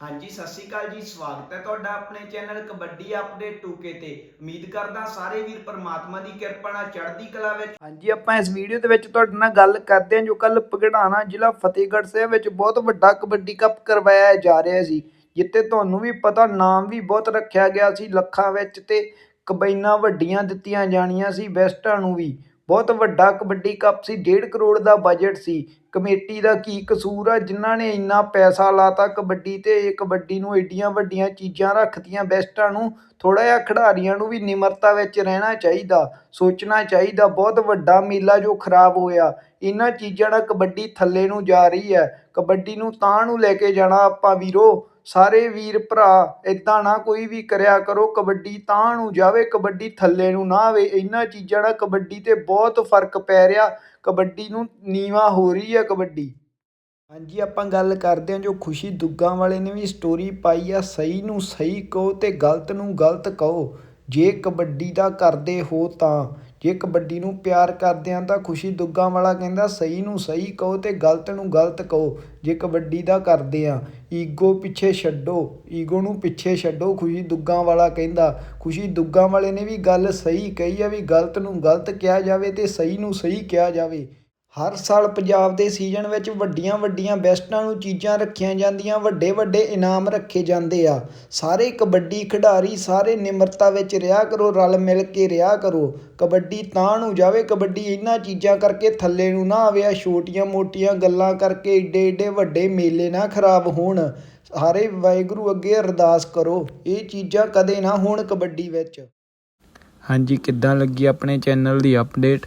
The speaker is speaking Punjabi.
ਹਾਂਜੀ, ਸਤਿ ਸ਼੍ਰੀ ਅਕਾਲ ਜੀ, ਸਵਾਗਤ ਹੈ ਤੁਹਾਡਾ ਆਪਣੇ ਚੈਨਲ ਕਬੱਡੀ ਅਪਡੇਟ 2K ਤੇ। ਉਮੀਦ ਕਰਦਾ ਸਾਰੇ ਵੀਰ ਪਰਮਾਤਮਾ ਦੀ ਕਿਰਪਾ ਨਾਲ ਚੜ੍ਹਦੀ ਕਲਾ ਵਿੱਚ। ਹਾਂਜੀ, ਆਪਾਂ ਇਸ ਵੀਡੀਓ ਦੇ ਵਿੱਚ ਤੁਹਾਡੇ ਨਾਲ ਗੱਲ ਕਰਦੇ ਹਾਂ ਜੋ ਕੱਲ ਪਗੜਾਣਾ ਜ਼ਿਲ੍ਹਾ ਫਤਿਹਗੜ੍ਹ ਸਾਹਿਬ ਵਿੱਚ ਬਹੁਤ ਵੱਡਾ ਕਬੱਡੀ ਕੱਪ ਕਰਵਾਇਆ ਜਾ ਰਿਹਾ ਸੀ ਜਿੱਤੇ ਤੁਹਾਨੂੰ ਵੀ ਪਤਾ ਨਾਮ ਵੀ ਬਹੁਤ ਰੱਖਿਆ ਗਿਆ ਸੀ, ਲੱਖਾਂ ਵਿੱਚ ਤੇ ਕਬੈਨਾਂ ਵੱਡੀਆਂ ਦਿੱਤੀਆਂ ਜਾਣੀਆਂ ਸੀ ਬੈਸਟਾਂ ਨੂੰ ਵੀ। ਬਹੁਤ ਵੱਡਾ ਕਬੱਡੀ ਕੱਪ ਸੀ 1.5 ਕਰੋੜ ਦਾ ਬਜਟ ਸੀ। ਕਮੇਟੀ ਦਾ ਕੀ ਕਸੂਰ ਆ? ਜਿਨ੍ਹਾਂ ਨੇ ਇੰਨਾ ਪੈਸਾ ਲਾਤਾ ਕਬੱਡੀ ਤੇ, ਇਹ ਕਬੱਡੀ ਨੂੰ ਏਡੀਆਂ ਵੱਡੀਆਂ ਚੀਜ਼ਾਂ ਰੱਖਤੀਆਂ, ਬੈਸਟਾਂ ਨੂੰ ਥੋੜਾ ਜਿਹਾ ਖਿਡਾਰੀਆਂ ਨੂੰ ਵੀ ਨਿਮਰਤਾ ਵਿੱਚ ਰਹਿਣਾ ਚਾਹੀਦਾ, ਸੋਚਣਾ ਚਾਹੀਦਾ। ਬਹੁਤ ਵੱਡਾ ਮੇਲਾ ਜੋ ਖਰਾਬ ਹੋਇਆ। ਇਹਨਾਂ ਚੀਜ਼ਾਂ ਨਾਲ ਕਬੱਡੀ ਥੱਲੇ ਨੂੰ ਜਾ ਰਹੀ ਹੈ। ਕਬੱਡੀ ਨੂੰ ਤਾਂ ਨੂੰ ਲੈ ਕੇ ਜਾਣਾ ਆਪਾਂ ਵੀਰੋ। ਸਾਰੇ ਵੀਰ ਭਰਾ ਇਦਾਂ ਨਾ ਕੋਈ ਵੀ ਕਰਿਆ ਕਰੋ, ਕਬੱਡੀ ਤਾਂ ਨੂੰ ਜਾਵੇ, ਕਬੱਡੀ ਥੱਲੇ ਨੂੰ ਨਾ ਆਵੇ। ਇਹਨਾਂ ਚੀਜ਼ਾਂ ਨਾਲ ਕਬੱਡੀ ਤੇ ਬਹੁਤ ਫ਼ਰਕ ਪੈ ਰਿਹਾ। ਕਬੱਡੀ ਨੂੰ ਨੀਵਾ ਹੋ ਰਹੀ ਹੈ ਕਬੱਡੀ। ਹਾਂਜੀ, ਆਪਾਂ ਗੱਲ ਕਰਦੇ ਹਾਂ ਜੋ ਖੁਸ਼ੀ ਦੁੱਗਾ ਵਾਲੇ ਨੇ ਵੀ ਸਟੋਰੀ ਪਾਈ ਆ, ਸਹੀ ਨੂੰ ਸਹੀ ਕਹੋ ਤੇ ਗਲਤ ਨੂੰ ਗਲਤ ਕਹੋ। ਜੇ ਕਬੱਡੀ ਦਾ ਕਰਦੇ ਹੋ ਤਾਂ। ਜੇ ਕਬੱਡੀ ਨੂੰ ਪਿਆਰ ਕਰਦੇ ਹਾਂ ਤਾਂ ਖੁਸ਼ੀ ਦੁੱਗਾਂ ਵਾਲਾ ਕਹਿੰਦਾ, ਸਹੀ ਨੂੰ ਸਹੀ ਕਹੋ ਅਤੇ ਗਲਤ ਨੂੰ ਗਲਤ ਕਹੋ। ਜੇ ਕਬੱਡੀ ਦਾ ਕਰਦੇ ਹਾਂ ਈਗੋ ਪਿੱਛੇ ਛੱਡੋ, ਈਗੋ ਨੂੰ ਪਿੱਛੇ ਛੱਡੋ, ਖੁਸ਼ੀ ਦੁੱਗਾਂ ਵਾਲਾ ਕਹਿੰਦਾ। ਖੁਸ਼ੀ ਦੁੱਗਾਂ ਵਾਲੇ ਨੇ ਵੀ ਗੱਲ ਸਹੀ ਕਹੀ ਆ ਵੀ ਗਲਤ ਨੂੰ ਗਲਤ ਕਿਹਾ ਜਾਵੇ ਅਤੇ ਸਹੀ ਨੂੰ ਸਹੀ ਕਿਹਾ ਜਾਵੇ। ਹਰ ਸਾਲ ਪੰਜਾਬ ਦੇ ਸੀਜ਼ਨ ਵਿੱਚ ਵੱਡੀਆਂ ਵੱਡੀਆਂ ਬੈਸਟਾਂ ਨੂੰ ਚੀਜ਼ਾਂ ਰੱਖੀਆਂ ਜਾਂਦੀਆਂ, ਵੱਡੇ ਵੱਡੇ ਇਨਾਮ ਰੱਖੇ ਜਾਂਦੇ ਆ। ਸਾਰੇ ਕਬੱਡੀ ਖਿਡਾਰੀ ਸਾਰੇ ਨਿਮਰਤਾ ਵਿੱਚ ਰਿਹਾ ਕਰੋ, ਰਲ ਮਿਲ ਕੇ ਰਿਹਾ ਕਰੋ। ਕਬੱਡੀ ਤਾਂ ਨੂੰ ਜਾਵੇ, ਕਬੱਡੀ ਇਹਨਾਂ ਚੀਜ਼ਾਂ ਕਰਕੇ ਥੱਲੇ ਨੂੰ ਨਾ ਆਵੇ ਆ ਛੋਟੀਆਂ ਮੋਟੀਆਂ ਗੱਲਾਂ ਕਰਕੇ ਏਡੇ ਏਡੇ ਵੱਡੇ ਮੇਲੇ ਨਾ ਖਰਾਬ ਹੋਣ। ਸਾਰੇ ਵਾਹਿਗੁਰੂ ਅੱਗੇ ਅਰਦਾਸ ਕਰੋ, ਇਹ ਚੀਜ਼ਾਂ ਕਦੇ ਨਾ ਹੋਣ ਕਬੱਡੀ ਵਿੱਚ। ਹਾਂਜੀ, ਕਿੱਦਾਂ ਲੱਗੀ ਆਪਣੇ ਚੈਨਲ ਦੀ ਅਪਡੇਟ